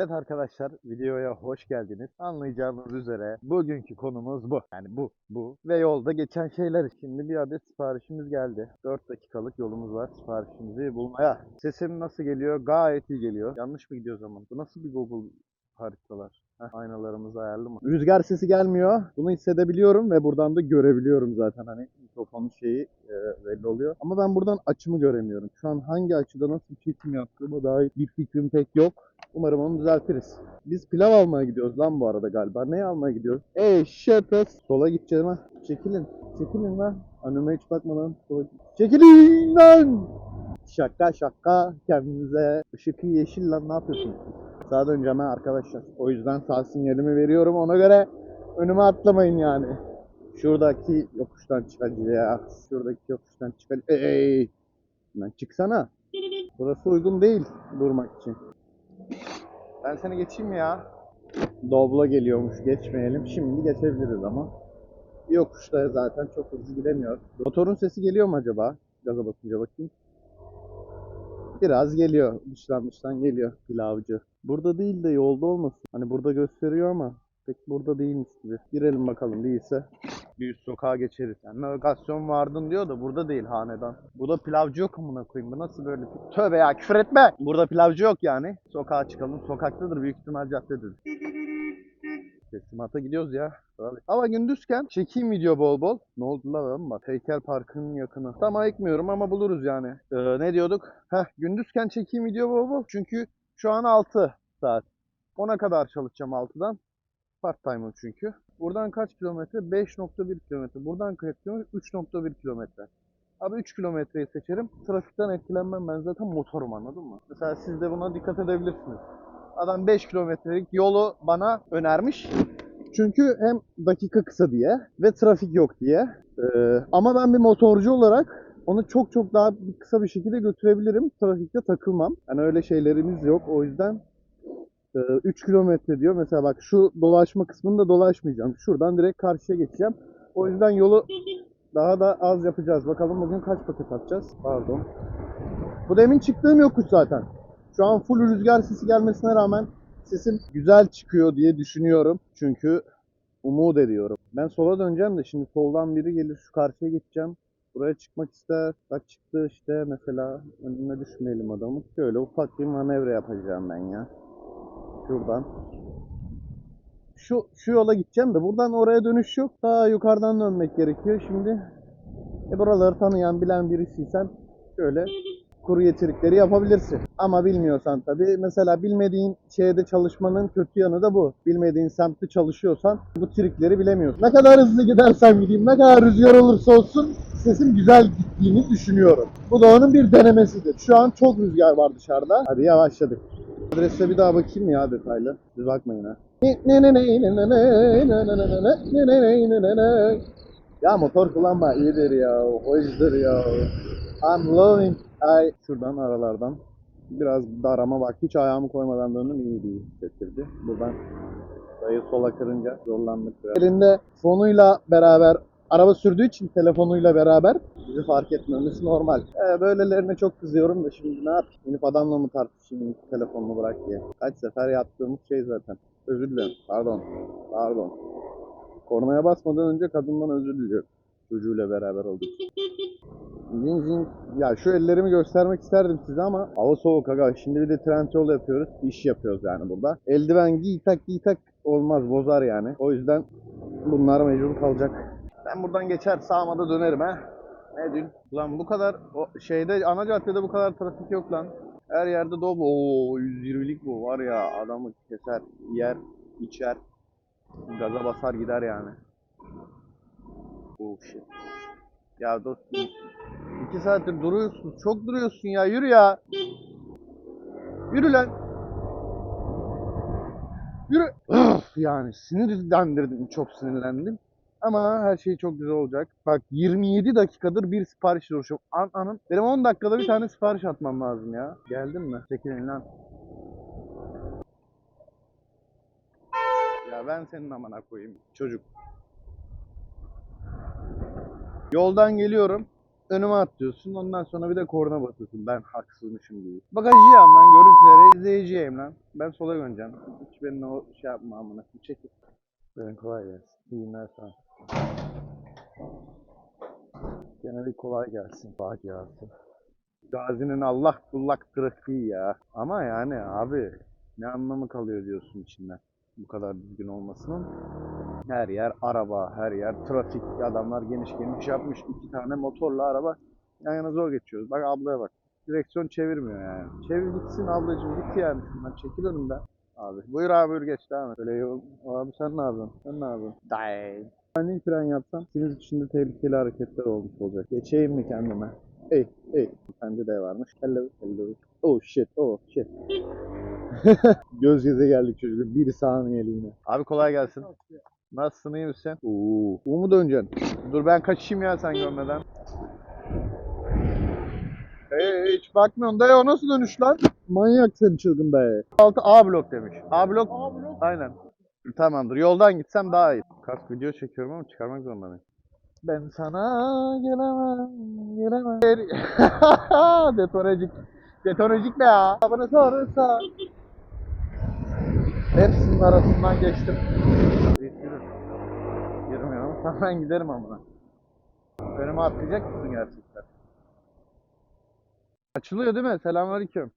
Evet arkadaşlar videoya hoş geldiniz. Anlayacağınız üzere bugünkü konumuz bu. Yani bu, bu ve yolda geçen şeyler. Şimdi bir adet siparişimiz geldi. 4 dakikalık yolumuz var siparişimizi bulmaya. Sesim nasıl geliyor? Gayet iyi geliyor. Yanlış mı gidiyor zaman? Bu nasıl bir Google haritalar? Heh, aynalarımız ayarlı mı? Rüzgar sesi gelmiyor. Bunu hissedebiliyorum ve buradan da görebiliyorum zaten. Hani mikrofonun şeyi e, belli oluyor. Ama ben buradan açımı göremiyorum. Şu an hangi açıda nasıl çekim yaptığıma dair bir fikrim pek yok. Umarım onu düzeltiriz. Biz pilav almaya gidiyoruz lan bu arada galiba. Ne almaya gidiyoruz? Ey şetes. Sola gideceğim ha. Çekilin. Çekilin lan. Önüme hiç bakmadan sola Çekilin lan. Şaka şaka kendinize. Işık yeşil lan ne yapıyorsunuz? Sağa döneceğim ha arkadaşlar. O yüzden sağ sinyalimi veriyorum. Ona göre önüme atlamayın yani. Şuradaki yokuştan çıkacağız. Şuradaki yokuştan çıkacağız. Ey! Lan çıksana. Burası uygun değil durmak için. Ben seni geçeyim ya? Doblo geliyormuş geçmeyelim. Şimdi geçebiliriz ama. Yokuşta zaten çok hızlı gidemiyor. Motorun sesi geliyor mu acaba? Gaza basınca bakayım. Biraz geliyor. Dıştan dıştan geliyor pilavcı. Burada değil de yolda olmasın. Hani burada gösteriyor ama pek burada değilmiş gibi. Girelim bakalım değilse. Bir üst sokağa geçeriz. Yani navigasyon vardın diyor da burada değil hanedan. Burada pilavcı yok amına koyayım. Bu nasıl böyle? Tövbe ya küfür etme. Burada pilavcı yok yani. Sokağa çıkalım. Sokaktadır büyük ihtimal caddedir. Teslimata gidiyoruz ya. Ama gündüzken çekeyim video bol bol. Ne oldu la lan bak. Heykel Parkı'nın yakını. Tam ayıkmıyorum ama buluruz yani. Ee, ne diyorduk? Heh gündüzken çekeyim video bol bol. Çünkü şu an 6 saat. 10'a kadar çalışacağım 6'dan. Part time'ım çünkü. Buradan kaç kilometre? 5.1 kilometre. Buradan kaç kilometre? 3.1 kilometre. Abi 3 kilometreyi seçerim. Trafikten etkilenmem ben zaten motorum anladın mı? Mesela siz de buna dikkat edebilirsiniz. Adam 5 kilometrelik yolu bana önermiş. Çünkü hem dakika kısa diye ve trafik yok diye. Ee, ama ben bir motorcu olarak onu çok çok daha kısa bir şekilde götürebilirim. Trafikte takılmam. Yani öyle şeylerimiz yok. O yüzden 3 kilometre diyor. Mesela bak şu dolaşma kısmında dolaşmayacağım. Şuradan direkt karşıya geçeceğim. O yüzden yolu daha da az yapacağız. Bakalım bugün kaç paket atacağız? Pardon. Bu demin çıktığım yokuş zaten. Şu an full rüzgar sesi gelmesine rağmen sesim güzel çıkıyor diye düşünüyorum. Çünkü umut ediyorum. Ben sola döneceğim de şimdi soldan biri gelir şu karşıya geçeceğim. Buraya çıkmak ister. Bak çıktı işte mesela önüne düşmeyelim adamı. Şöyle ufak bir manevra yapacağım ben ya. Şuradan. Şu, şu yola gideceğim de buradan oraya dönüş yok. Ta yukarıdan dönmek gerekiyor. Şimdi e buraları tanıyan bilen birisiysen şöyle kuru yetirikleri yapabilirsin. Ama bilmiyorsan tabii mesela bilmediğin şeyde çalışmanın kötü yanı da bu. Bilmediğin semtte çalışıyorsan bu trikleri bilemiyorsun. Ne kadar hızlı gidersem gideyim, ne kadar rüzgar olursa olsun sesim güzel gittiğini düşünüyorum. Bu da onun bir denemesidir. Şu an çok rüzgar var dışarıda. Hadi yavaşladık. Adrese bir daha bakayım ya detaylı. Siz bakmayın ha. Ya motor kullanma iyidir ya, hoşdur ya. I'm loving. Ay şuradan aralardan biraz darama bak. Hiç ayağımı koymadan döndüm iyi değil hissettirdi. Buradan dayı sola kırınca zorlandık biraz. Elinde fonuyla beraber araba sürdüğü için telefonuyla beraber bizi fark etmemesi normal. Ee, böylelerine çok kızıyorum da şimdi ne yapayım? İnip adamla mı tartışayım telefonunu bırak diye. Kaç sefer yaptığımız şey zaten. Özür dilerim. Pardon. Pardon. Kornaya basmadan önce kadından özür diliyorum. Çocuğuyla beraber olduk. Zing zing. Ya şu ellerimi göstermek isterdim size ama hava soğuk aga. Şimdi bir de trend yol yapıyoruz. İş yapıyoruz yani burada. Eldiven giy tak giy tak olmaz bozar yani. O yüzden bunlar mecbur kalacak. Ben buradan geçer sağıma da dönerim ha. Ne dün? Lan bu kadar o şeyde ana caddede bu kadar trafik yok lan. Her yerde dolu. Oo 120'lik bu var ya adamı keser, yer, içer. Gaza basar gider yani. Oh shit. Ya dostum iki saattir duruyorsun. Çok duruyorsun ya. Yürü ya. Yürü lan. Yürü. Öf, yani sinirlendirdin. Çok sinirlendim. Ama her şey çok güzel olacak. Bak 27 dakikadır bir sipariş uğraşıyorum. An anın. Benim 10 dakikada bir tane sipariş atmam lazım ya. Geldin mi? Çekilin lan. Ya ben senin amına koyayım çocuk. Yoldan geliyorum. önüme atlıyorsun. Ondan sonra bir de korna basıyorsun. Ben haksızmışım gibi. Bagajcıyım lan. Görüntüleri izleyeceğim lan. Ben sola döneceğim. Hiç benimle o şey yapma amına. Bir çekil. Ben kolay gelsin. İyi günler sana. Gene bir kolay gelsin. Faciası. Gazi'nin Allah kullak trafiği ya. Ama yani abi ne anlamı kalıyor diyorsun içinden. Bu kadar düzgün olmasının. Her yer araba, her yer trafik. Adamlar geniş geniş yapmış. iki tane motorla araba yan yana zor geçiyoruz. Bak ablaya bak. Direksiyon çevirmiyor yani. Çevir gitsin ablacığım git yani şundan çekil önümden. Abi buyur abi buyur geç devam et. Öyle yol. Abi sen ne yapıyorsun? Sen ne yapıyorsun? Day. Ben ilk fren yapsam ikimiz için de tehlikeli hareketler olmuş olacak. Geçeyim mi kendime? Ey ey. Bende de varmış. Hello hello. Oh shit oh shit. Göz göze geldik çocuklar. Bir saniyeliğine. Abi kolay gelsin. Nasılsın iyi misin? Oo. U mu döneceksin? Dur ben kaçayım ya sen görmeden. Hey, hiç bakmıyorsun dayı o nasıl dönüş lan? Manyak sen çılgın dayı. Altı A blok demiş. A blok. Aynen. Tamamdır. Yoldan gitsem daha iyi. Kask video çekiyorum ama çıkarmak zorundayım. Ben sana gelemem, gelemem. Detonecik. Detonecik ne ya? Bana sorursa. Hepsinin arasından geçtim. Yürü. Yürümüyorum. Hemen giderim amına. Önüme atlayacak mısın gerçekten? Açılıyor değil mi? Selamünaleyküm.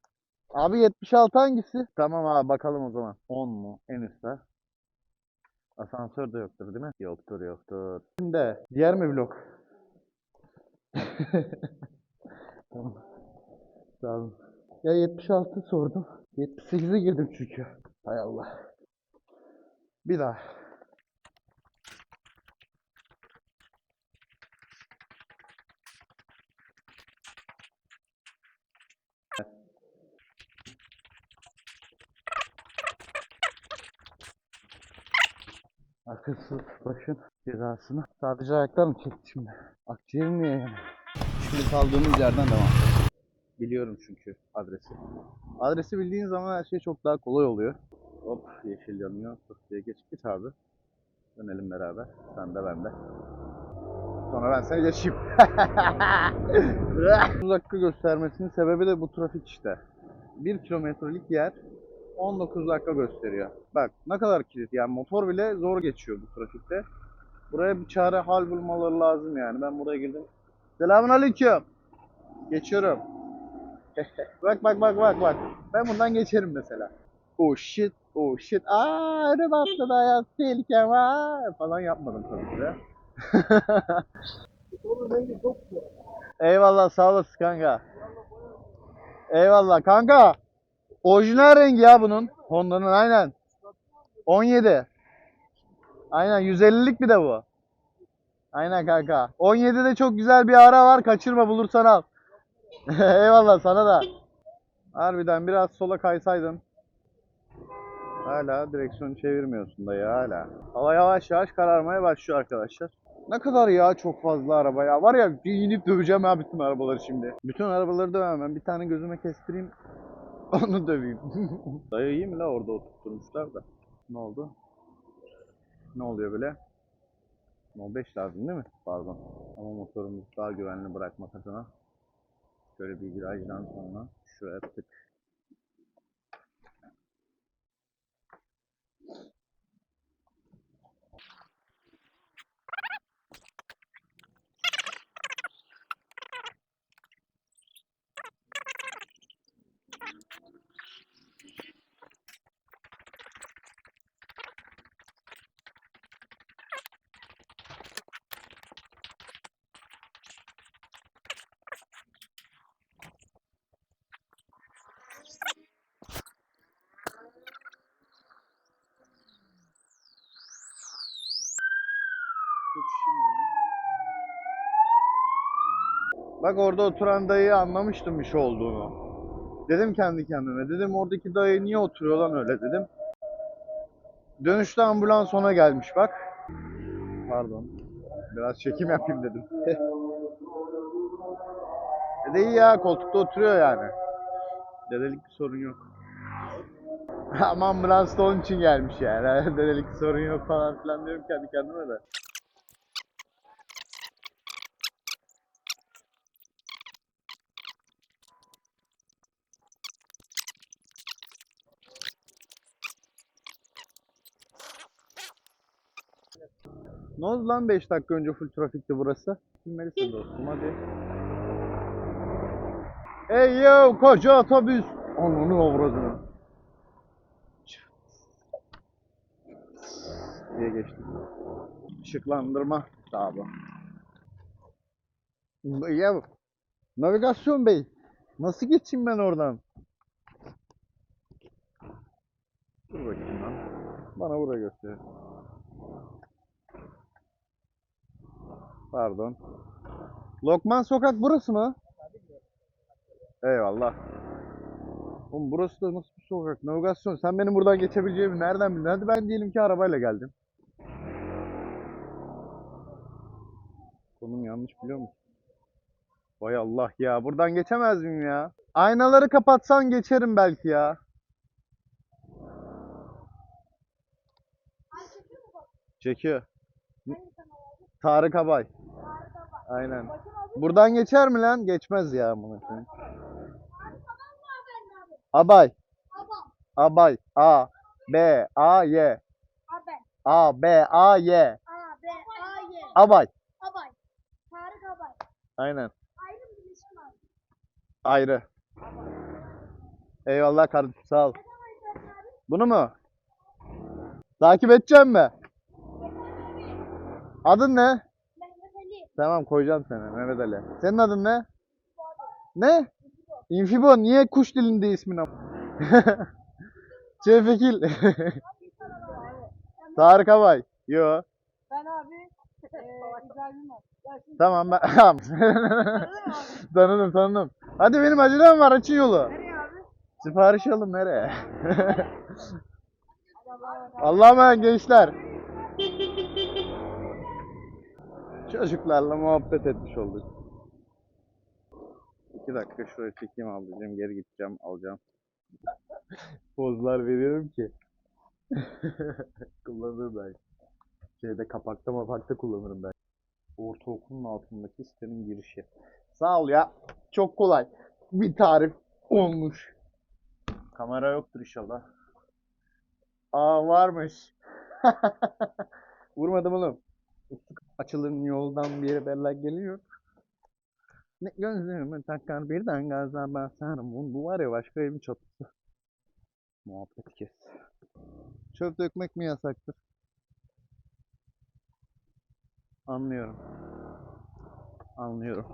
Abi 76 hangisi? Tamam abi bakalım o zaman. 10 mu? En üstte. Asansör de yoktur değil mi? Yoktur yoktur. Şimdi diğer mi blok? tamam. Sağ olun. Ya 76 sordum. 78'e girdim çünkü. Hay Allah. Bir daha. Akılsız başın cezasını sadece ayaklar mı çekti şimdi? Akciğerim niye yani? Şimdi kaldığımız yerden devam. Biliyorum çünkü adresi. Adresi bildiğin zaman her şey çok daha kolay oluyor. Hop yeşil yanıyor. Tık diye geç git abi. Dönelim beraber. Sen de ben de. Sonra ben seni geçeyim. 30 dakika göstermesinin sebebi de bu trafik işte. 1 kilometrelik yer 19 dakika gösteriyor. Bak ne kadar kilit yani motor bile zor geçiyor bu trafikte. Buraya bir çare hal bulmaları lazım yani. Ben buraya girdim. Selamun aleyküm. Geçiyorum. bak bak bak bak bak. Ben bundan geçerim mesela. Oh shit, oh shit. Aa önüm atladı hayat tehlikem var falan yapmadım tabii ki de. Eyvallah sağ olasın kanka. Eyvallah kanka. Orijinal rengi ya bunun. Honda'nın aynen. 17. Aynen 150'lik bir de bu. Aynen kanka. 17'de çok güzel bir ara var. Kaçırma bulursan al. Eyvallah sana da. Harbiden biraz sola kaysaydın. Hala direksiyonu çevirmiyorsun da ya hala. Hava yavaş yavaş kararmaya başlıyor arkadaşlar. Ne kadar ya çok fazla araba ya. Var ya bir inip döveceğim ya bütün arabaları şimdi. Bütün arabaları dövemem. Bir tane gözüme kestireyim. Onu döveyim. Dayı iyi mi la orada oturtmuşlar da. Ne oldu? Ne oluyor böyle? No 5 lazım değil mi? Pardon. Ama motorumuzu daha güvenli bırakmak adına. Şöyle bir virajdan sonra şuraya tık. Ya. Bak orada oturan dayıyı anlamıştım bir şey olduğunu. Dedim kendi kendime. Dedim oradaki dayı niye oturuyor lan öyle dedim. Dönüşte ambulans ona gelmiş bak. Pardon. Biraz çekim yapayım dedim. e de iyi ya koltukta oturuyor yani. Dedelik bir sorun yok. Ama ambulans da onun için gelmiş yani. Dedelik sorun yok falan filan diyorum kendi kendime de. Ne oldu lan 5 dakika önce full trafikti burası? Bilmelisin dostum hadi. Ey yo koca otobüs. Ananı avradını. diye geçtim. Işıklandırma tabi. Ya navigasyon bey. Nasıl geçeyim ben oradan? Dur bakayım lan. Bana buraya göster. Pardon. Lokman Sokak burası mı? Eyvallah. Oğlum burası da nasıl bir sokak? Navigasyon. Sen benim buradan geçebileceğimi nereden bildin? Hadi ben diyelim ki arabayla geldim. Konum yanlış biliyor musun? Vay Allah ya. Buradan geçemez miyim ya? Aynaları kapatsan geçerim belki ya. Çekiyor. Tarık Abay. Aynen. Buradan geçer mi lan? Geçmez ya bunu. Abay. Abay. A. B. A. Y. A. B. A. Y. Abay. Abay. Tarık Abay. Aynen. Ayrı mı? Ayrı. Eyvallah kardeşim sağ ol. Bunu mu? Takip edeceğim mi? Adın ne? Mehmet Ali. Tamam koyacağım seni Mehmet Ali. Senin adın ne? Ne? Infibo. Niye kuş dilinde ismin? Şevfekil. Tarık Abay. Yo. Ben abi İbrahim Tamam ben. tanıdım tanıdım. Hadi benim acelem var açın yolu. Nereye abi? Sipariş alın nereye? Allah'a emanet gençler. Çocuklarla muhabbet etmiş olduk. İki dakika şuraya çekeyim ablacığım. Geri gideceğim alacağım. Pozlar veriyorum ki. Kullanırım ben. Şeyde kapakta mapakta kullanırım ben. Ortaokulun altındaki sitenin girişi. Sağ ol ya. Çok kolay. Bir tarif olmuş. Kamera yoktur inşallah. Aa varmış. Vurmadım oğlum. Açılın yoldan bir beller geliyor. Ne gözlerimi takar birden gaza basarım. Bu var ya başka evin çatısı. Muhabbet kes. Çöp dökmek mi yasaktır? Anlıyorum. Anlıyorum.